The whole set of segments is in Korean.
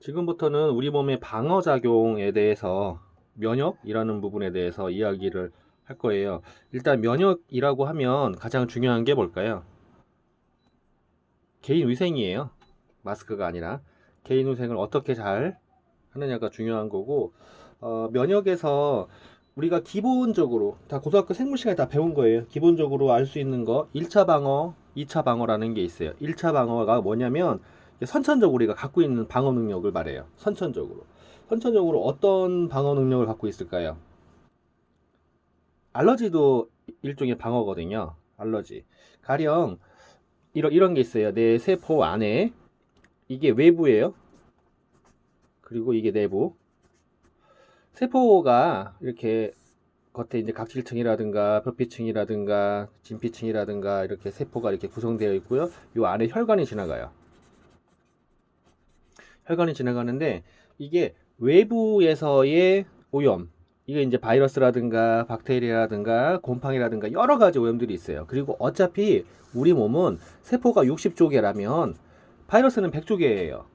지금부터는 우리 몸의 방어작용에 대해서 면역이라는 부분에 대해서 이야기를 할 거예요. 일단 면역이라고 하면 가장 중요한 게 뭘까요? 개인 위생이에요. 마스크가 아니라 개인 위생을 어떻게 잘 하느냐가 중요한 거고 어, 면역에서 우리가 기본적으로 다 고등학교 생물 시간에 다 배운 거예요. 기본적으로 알 수 있는 거 1차 방어, 2차 방어라는 게 있어요. 1차 방어가 뭐냐면 선천적으로 우리가 갖고 있는 방어 능력을 말해요. 선천적으로. 선천적으로 어떤 방어 능력을 갖고 있을까요? 알러지도 일종의 방어거든요. 알러지. 가령 이런 이런 게 있어요. 내 세포 안에 이게 외부예요. 그리고 이게 내부. 세포가 이렇게 겉에 이제 각질층이라든가 표피층이라든가 진피층이라든가 이렇게 세포가 이렇게 구성되어 있고요. 요 안에 혈관이 지나가요. 혈관이 지나가는데 이게 외부에서의 오염 이게 이제 바이러스라든가 박테리아라든가 곰팡이라든가 여러 가지 오염들이 있어요. 그리고 어차피 우리 몸은 세포가 60조 개라면 바이러스는 100조 개예요.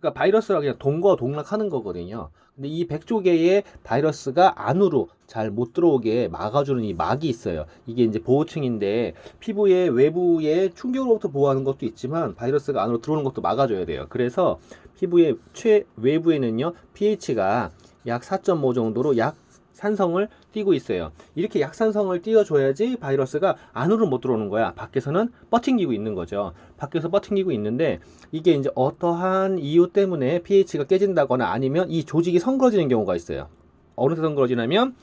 그러니까 바이러스가 그냥 동거 동락하는 거거든요. 근데 이 100조 개의 바이러스가 안으로 잘 못 들어오게 막아주는 이 막이 있어요. 이게 이제 보호층인데 피부의 외부의 충격으로부터 보호하는 것도 있지만 바이러스가 안으로 들어오는 것도 막아줘야 돼요. 그래서 피부의 최 외부에는요 pH가 약 4.5 정도로 약 산성을 띄고 있어요. 이렇게 약산성을 띄워줘야지 바이러스가 안으로 못 들어오는 거야. 밖에서는 버팅기고 있는 거죠. 밖에서 버팅기고 있는데 이게 이제 어떠한 이유 때문에 pH가 깨진다거나 아니면 이 조직이 성그러지는 경우가 있어요. 어느 때 성그러지냐면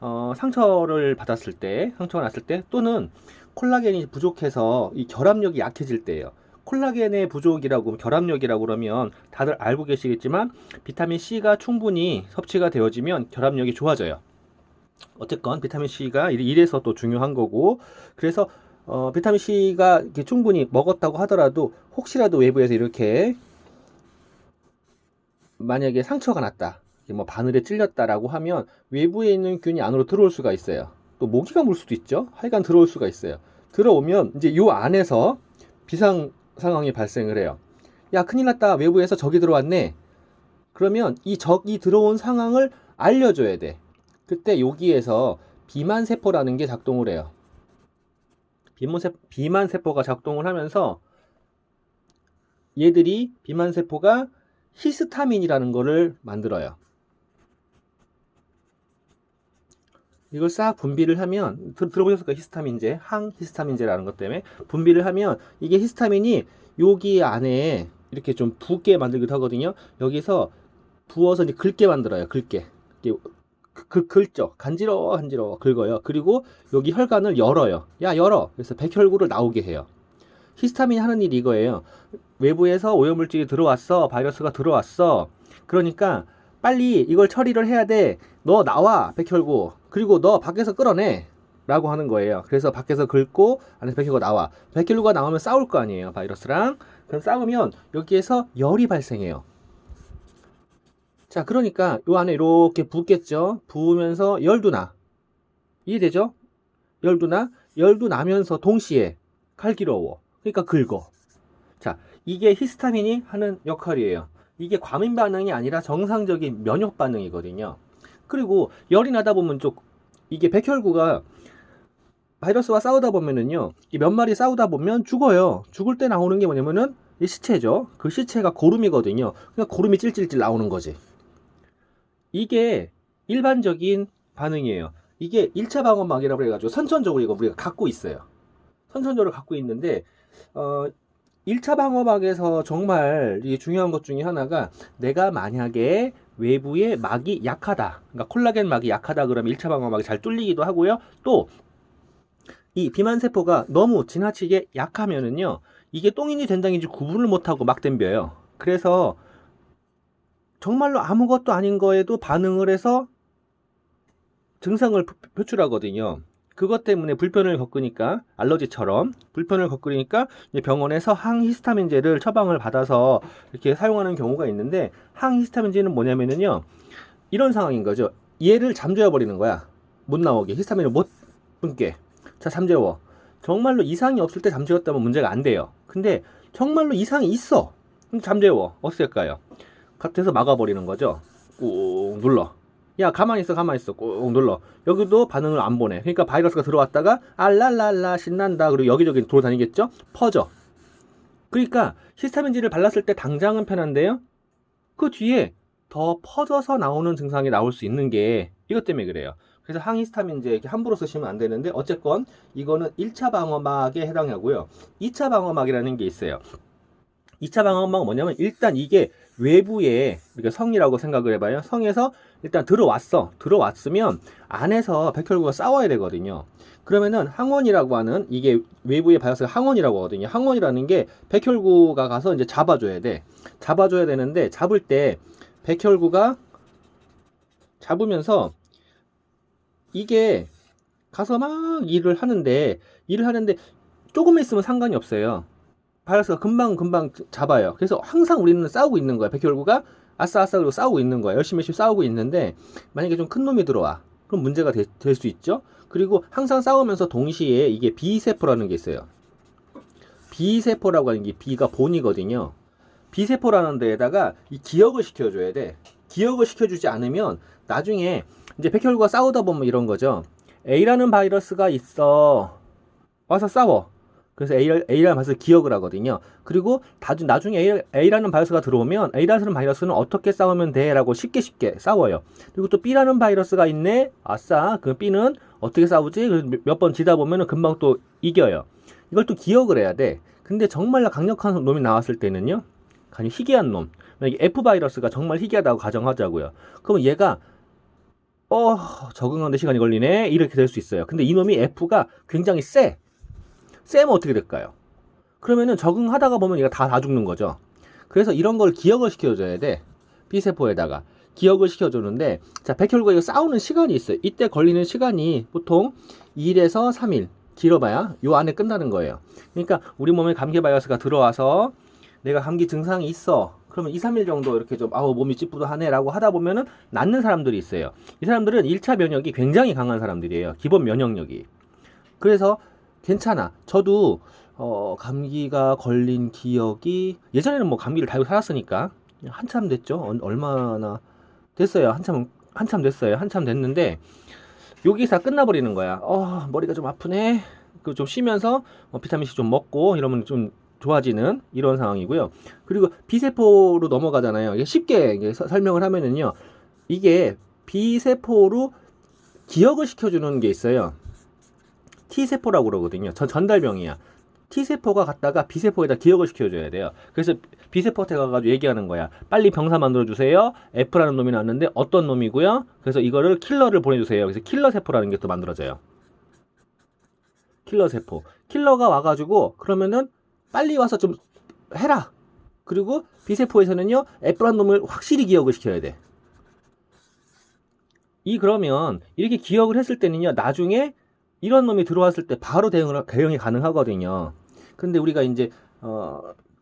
어, 상처를 받았을 때, 상처가 났을 때 또는 콜라겐이 부족해서 이 결합력이 약해질 때예요. 콜라겐의 부족이라고 결합력이라고 그러면 다들 알고 계시겠지만 비타민 C가 충분히 섭취가 되어지면 결합력이 좋아져요. 어쨌건 비타민 C가 이래서 또 중요한 거고 그래서 어, 비타민 C가 충분히 먹었다고 하더라도 혹시라도 외부에서 이렇게 만약에 상처가 났다, 뭐 바늘에 찔렸다라고 하면 외부에 있는 균이 안으로 들어올 수가 있어요. 또 모기가 물 수도 있죠. 하여간 들어올 수가 있어요. 들어오면 이제 요 안에서 비상 상황이 발생을 해요. 야, 큰일 났다. 외부에서 적이 들어왔네. 그러면 이 적이 들어온 상황을 알려줘야 돼. 그때 여기에서 비만 세포라는 게 작동을 해요. 비만, 세포가 작동을 하면서 얘들이 비만 세포가 히스타민이라는 거를 만들어요. 이걸 싹 분비를 하면 들, 들어보셨을 거예요? 히스타민제 항히스타민제라는 것 때문에 분비를 하면 이게 히스타민이 여기 안에 이렇게 좀 붓게 만들기도 하거든요. 여기서 부어서 이제 긁게 만들어요 긁게. 이렇게 긁, 긁죠. 간지러워 간지러워 긁어요. 그리고 여기 혈관을 열어요. 야 열어! 그래서 백혈구를 나오게 해요. 히스타민이 하는 일이 이거예요. 외부에서 오염물질이 들어왔어 바이러스가 들어왔어. 그러니까 빨리 이걸 처리를 해야 돼. 너 나와, 백혈구. 그리고 너 밖에서 끌어내. 라고 하는 거예요. 그래서 밖에서 긁고 안에서 백혈구가 나와. 백혈구가 나오면 싸울 거 아니에요. 바이러스랑. 그럼 싸우면 여기에서 열이 발생해요. 자, 그러니까 요 안에 이렇게 붓겠죠. 부으면서 열도 나. 이해되죠? 열도 나. 열도 나면서 동시에 칼기러워. 그러니까 긁어. 자, 이게 히스타민이 하는 역할이에요. 이게 과민 반응이 아니라 정상적인 면역 반응이거든요. 그리고 열이 나다 보면 좀 이게 백혈구가 바이러스와 싸우다 보면은요, 이 몇 마리 싸우다 보면 죽어요. 죽을 때 나오는 게 뭐냐면은 이 시체죠. 그 시체가 고름이거든요. 그냥 고름이 찔찔찔 나오는 거지. 이게 일반적인 반응이에요. 이게 1차 방어막이라고 해가지고 선천적으로 이거 우리가 갖고 있어요. 선천적으로 갖고 있는데, 어, 1차 방어막에서 정말 이게 중요한 것 중에 하나가 내가 만약에 외부의 막이 약하다. 그러니까 콜라겐 막이 약하다 그러면 1차 방어막이 잘 뚫리기도 하고요. 또 이 비만 세포가 너무 지나치게 약하면은요. 이게 똥인지 된장인지 구분을 못 하고 막 댐벼요. 그래서 정말로 아무것도 아닌 거에도 반응을 해서 증상을 표출하거든요. 그것 때문에 불편을 겪으니까 알러지처럼 불편을 겪으니까 병원에서 항히스타민제를 처방을 받아서 이렇게 사용하는 경우가 있는데 항히스타민제는 뭐냐면은요 이런 상황인 거죠. 얘를 잠재워 버리는 거야. 못 나오게. 히스타민을 못 끊게. 자 잠재워. 정말로 이상이 없을 때 잠재웠다면 문제가 안 돼요. 근데 정말로 이상이 있어. 잠재워. 어떻게 할까요? 같아서 막아버리는 거죠. 꾹 눌러. 야 가만히 있어 가만히 있어. 꾹 눌러. 여기도 반응을 안 보내. 그러니까 바이러스가 들어왔다가 알랄랄라 신난다. 그리고 여기저기 돌아다니겠죠? 퍼져. 그러니까 히스타민지를 발랐을 때 당장은 편한데요? 그 뒤에 더 퍼져서 나오는 증상이 나올 수 있는 게 이것 때문에 그래요. 그래서 항히스타민제 이렇게 함부로 쓰시면 안 되는데 어쨌건 이거는 1차 방어막에 해당하고요. 2차 방어막이라는 게 있어요. 2차 방어막은 뭐냐면 일단 이게 외부에 그러니까 성이라고 생각을 해봐요. 성에서 일단 들어왔어. 들어왔으면 안에서 백혈구가 싸워야 되거든요. 그러면은 항원이라고 하는 이게 외부의 바이러스가 항원이라고 하거든요. 항원이라는 게 백혈구가 가서 이제 잡아줘야 돼. 잡아줘야 되는데 잡을 때 백혈구가 잡으면서 이게 가서 막 일을 하는데 일을 하는데 조금만 있으면 상관이 없어요. 바이러스가 금방 금방 잡아요. 그래서 항상 우리는 싸우고 있는 거야. 백혈구가 아싸 아싸 그리고 싸우고 있는 거야. 열심히 열심히 싸우고 있는데 만약에 좀 큰 놈이 들어와. 그럼 문제가 될 수 있죠. 그리고 항상 싸우면서 동시에 이게 B세포라는 게 있어요. B세포라고 하는 게 B가 본이거든요. B세포라는 데에다가 이 기억을 시켜줘야 돼. 기억을 시켜주지 않으면 나중에 이제 백혈구가 싸우다 보면 이런 거죠. A라는 바이러스가 있어. 와서 싸워. 그래서 A, A라는 바이러스를 기억을 하거든요. 그리고 나중, 나중에 A, A라는 바이러스가 들어오면 A라는 바이러스는 어떻게 싸우면 돼? 라고 쉽게 쉽게 싸워요. 그리고 또 B라는 바이러스가 있네? 아싸. 그 B는 어떻게 싸우지? 몇 번 지다 보면은 금방 또 이겨요. 이걸 또 기억을 해야 돼. 근데 정말 강력한 놈이 나왔을 때는요. 아니 희귀한 놈. 만약에 F 바이러스가 정말 희귀하다고 가정하자고요. 그러면 얘가 어 적응하는데 시간이 걸리네 이렇게 될 수 있어요. 근데 이 놈이 F가 굉장히 세. 세면 어떻게 될까요? 그러면은 적응하다가 보면 얘가 다, 다 죽는 거죠. 그래서 이런 걸 기억을 시켜줘야 돼. B세포에다가. 기억을 시켜주는데, 자, 백혈구가 이거 싸우는 시간이 있어요. 이때 걸리는 시간이 보통 1에서 3일. 길어봐야 요 안에 끝나는 거예요. 그러니까 우리 몸에 감기 바이러스가 들어와서 내가 감기 증상이 있어. 그러면 2, 3일 정도 이렇게 좀 아우 몸이 찌뿌둥하네라고 하다 보면은 낫는 사람들이 있어요. 이 사람들은 1차 면역이 굉장히 강한 사람들이에요. 기본 면역력이. 그래서 괜찮아. 저도 어, 감기가 걸린 기억이 예전에는 뭐 감기를 달고 살았으니까 한참 됐죠. 어, 얼마나 됐어요. 한참 한참 됐어요. 한참 됐는데 여기서 끝나버리는 거야. 어, 머리가 좀 아프네. 그 좀 쉬면서 뭐 비타민 C 좀 먹고 이러면 좀 좋아지는 이런 상황이고요. 그리고 비세포로 넘어가잖아요. 이게 쉽게 이게 서, 설명을 하면은요. 이게 비세포로 기억을 시켜주는 게 있어요. T세포라고 그러거든요. 전 전달병이야. T세포가 갔다가 B세포에다 기억을 시켜줘야 돼요. 그래서 B세포한테 가가지고 얘기하는 거야. 빨리 병사 만들어주세요. F라는 놈이 나왔는데 어떤 놈이고요. 그래서 이거를 킬러를 보내주세요. 그래서 킬러세포라는 게 또 만들어져요. 킬러세포. 킬러가 와가지고 그러면은 빨리 와서 좀 해라. 그리고 B세포에서는요. F라는 놈을 확실히 기억을 시켜야 돼. 이 그러면 이렇게 기억을 했을 때는요. 나중에 이런 놈이 들어왔을 때 바로 대응을, 대응이 가능하거든요. 근데 우리가 이제, 어,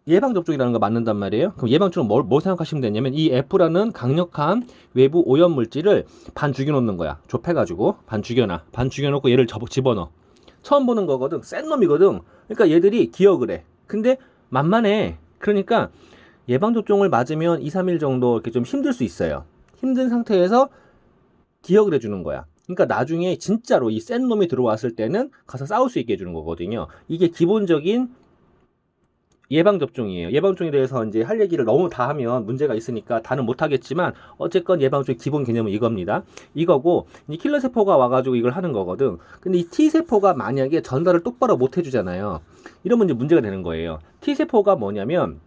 예방접종이라는 거 맞는단 말이에요. 그럼 예방접종 뭘, 뭘 생각하시면 되냐면 이 F라는 강력한 외부 오염 물질을 반 죽여놓는 거야. 좁혀가지고 반 죽여놔. 반 죽여놓고 얘를 접, 집어넣어. 처음 보는 거거든. 센 놈이거든. 그러니까 얘들이 기억을 해. 근데 만만해. 그러니까 예방접종을 맞으면 2, 3일 정도 이렇게 좀 힘들 수 있어요. 힘든 상태에서 기억을 해주는 거야. 그러니까 나중에 진짜로 이 센 놈이 들어왔을 때는 가서 싸울 수 있게 해주는 거거든요. 이게 기본적인 예방접종이에요. 예방접종에 대해서 이제 할 얘기를 너무 다 하면 문제가 있으니까 다는 못하겠지만 어쨌건 예방접종 기본 개념은 이겁니다. 이거고 이 킬러세포가 와가지고 이걸 하는 거거든. 근데 이 T세포가 만약에 전달을 똑바로 못 해주잖아요. 이러면 이제 문제가 되는 거예요. T세포가 뭐냐면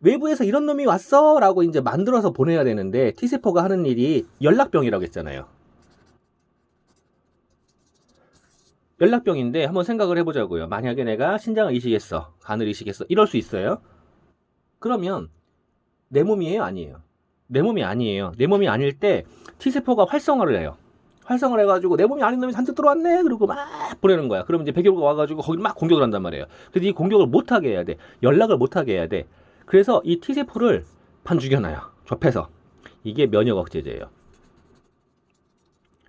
외부에서 이런 놈이 왔어 라고 이제 만들어서 보내야 되는데 T세포가 하는 일이 연락병이라고 했잖아요. 연락병인데 한번 생각을 해보자고요. 만약에 내가 신장을 이식했어, 간을 이식했어, 이럴 수 있어요. 그러면 내 몸이에요, 아니에요? 내 몸이 아니에요. 내 몸이 아닐 때 T세포가 활성화를 해요. 활성화를 해가지고 내 몸이 아닌 놈이 잔뜩 들어왔네 그러고 막 보내는 거야. 그러면 이제 백혈구가 와가지고 거기 막 공격을 한단 말이에요. 근데 이 공격을 못하게 해야 돼. 연락을 못하게 해야 돼. 그래서 이 T세포를 반 죽여놔요. 좁혀서. 이게 면역 억제제예요.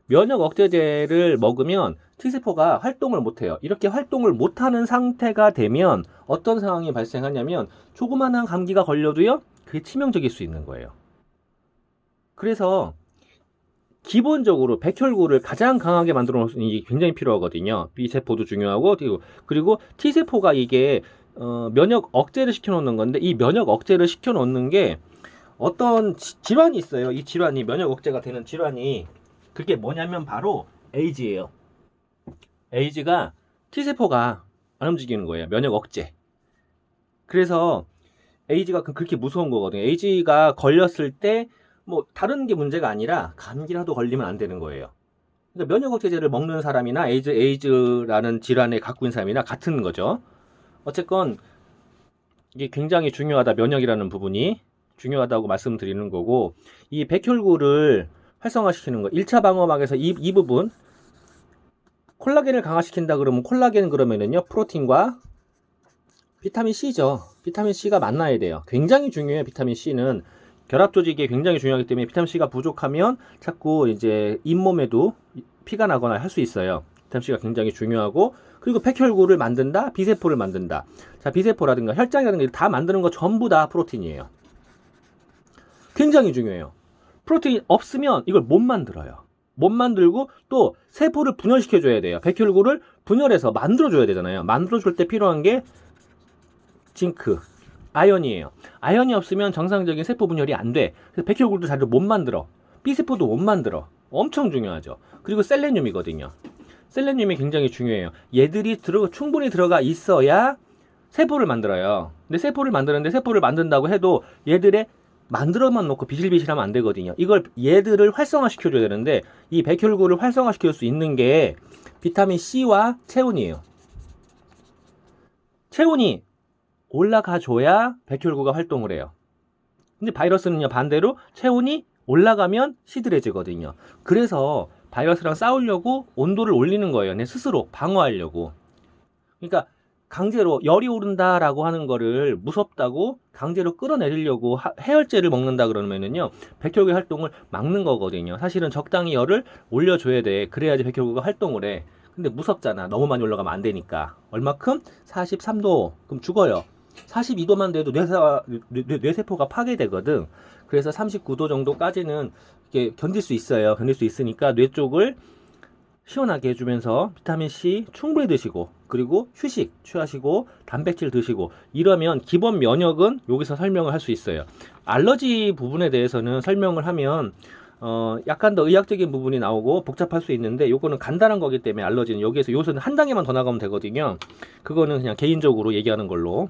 면역 억제제를 먹으면 T세포가 활동을 못해요. 이렇게 활동을 못하는 상태가 되면 어떤 상황이 발생하냐면 조그만한 감기가 걸려도요. 그게 치명적일 수 있는 거예요. 그래서 기본적으로 백혈구를 가장 강하게 만들어 놓는 게 굉장히 필요하거든요. B세포도 중요하고 그리고, T세포가 이게 어, 면역 억제를 시켜 놓는 건데 이 면역 억제를 시켜 놓는 게 어떤 지- 질환이 있어요. 이 질환이 면역 억제가 되는 질환이 그게 뭐냐면 바로 에이즈예요. 에이즈가 T세포가 안 움직이는 거예요. 면역 억제. 그래서 에이즈가 그- 그렇게 무서운 거거든요. 에이즈가 걸렸을 때 뭐 다른 게 문제가 아니라 감기라도 걸리면 안 되는 거예요. 그러니까 면역 억제제를 먹는 사람이나 에이즈 에이즈라는 질환에 갖고 있는 사람이나 같은 거죠. 어쨌건 이게 굉장히 중요하다 면역이라는 부분이 중요하다고 말씀드리는 거고 이 백혈구를 활성화시키는 거 1차 방어막에서 이, 이 부분 콜라겐을 강화시킨다 그러면 콜라겐 그러면은요 프로틴과 비타민 C죠. 비타민 C가 만나야 돼요. 굉장히 중요해요. 비타민 C는 결합 조직이 굉장히 중요하기 때문에 비타민 C가 부족하면 자꾸 이제 잇몸에도 피가 나거나 할 수 있어요. 비타민 C가 굉장히 중요하고 그리고 백혈구를 만든다, 비세포를 만든다. 자, 비세포라든가 혈장이라든가 다 만드는 거 전부 다 프로틴이에요. 굉장히 중요해요. 프로틴이 없으면 이걸 못 만들어요. 못 만들고 또 세포를 분열시켜 줘야 돼요. 백혈구를 분열해서 만들어 줘야 되잖아요. 만들어 줄 때 필요한 게 징크, 아연이에요. 아연이 없으면 정상적인 세포 분열이 안 돼. 그래서 백혈구도 잘못 만들어. B세포도 못 만들어. 엄청 중요하죠. 그리고 셀레늄이거든요. 셀레늄이 굉장히 중요해요. 얘들이 들어, 충분히 들어가 있어야 세포를 만들어요. 근데 세포를 만드는데 세포를 만든다고 해도 얘들의 만들어만 놓고 비실비실하면 안 되거든요. 이걸 얘들을 활성화시켜줘야 되는데 이 백혈구를 활성화시킬 수 있는 게 비타민 C와 체온이에요. 체온이 올라가줘야 백혈구가 활동을 해요. 근데 바이러스는요 반대로 체온이 올라가면 시들해지거든요. 그래서 바이러스랑 싸우려고 온도를 올리는 거예요. 내 스스로 방어하려고. 그러니까 강제로 열이 오른다라고 하는 거를 무섭다고 강제로 끌어내리려고 하- 해열제를 먹는다 그러면은요 백혈구의 활동을 막는 거거든요. 사실은 적당히 열을 올려줘야 돼. 그래야지 백혈구가 활동을 해. 근데 무섭잖아. 너무 많이 올라가면 안 되니까. 얼마큼? 43도. 그럼 죽어요. 42도만 돼도 뇌사, 뇌, 뇌- 뇌세포가 파괴되거든. 그래서 39도 정도까지는 이게 견딜 수 있어요. 견딜 수 있으니까 뇌 쪽을 시원하게 해주면서 비타민 C 충분히 드시고 그리고 휴식 취하시고 단백질 드시고 이러면 기본 면역은 여기서 설명을 할 수 있어요. 알러지 부분에 대해서는 설명을 하면 어 약간 더 의학적인 부분이 나오고 복잡할 수 있는데 요거는 간단한 거기 때문에 알러지는 여기에서 요소는 한 단계만 더 나가면 되거든요. 그거는 그냥 개인적으로 얘기하는 걸로